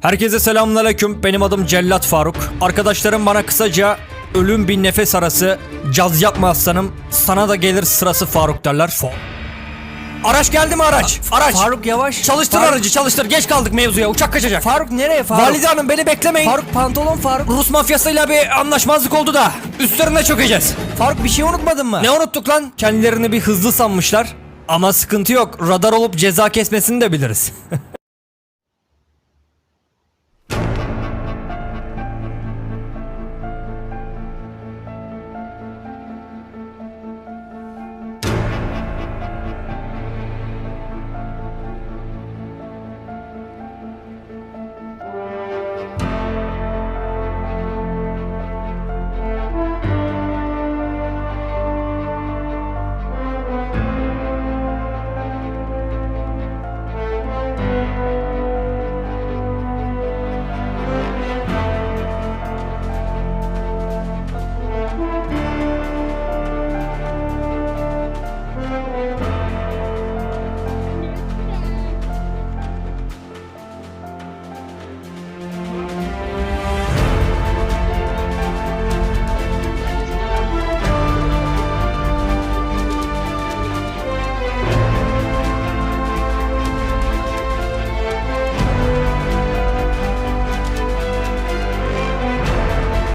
Herkese selamünaleyküm. Benim adım Cellat Faruk. Arkadaşlarım bana kısaca ölüm bir nefes arası caz yapma aslanım. Sana da gelir sırası Faruk derler. Fa- Araç geldi mi araç? Araç. Faruk yavaş. Çalıştır Faruk- aracı çalıştır. Geç kaldık mevzuya. Uçak kaçacak. Faruk nereye Faruk? Valide hanım beni beklemeyin. Faruk pantolon Faruk. Rus mafyasıyla bir anlaşmazlık oldu da üstlerine çökeceğiz. Faruk bir şey unutmadın mı? Ne unuttuk lan? Kendilerini bir hızlı sanmışlar. Ama sıkıntı yok. Radar olup ceza kesmesini de biliriz.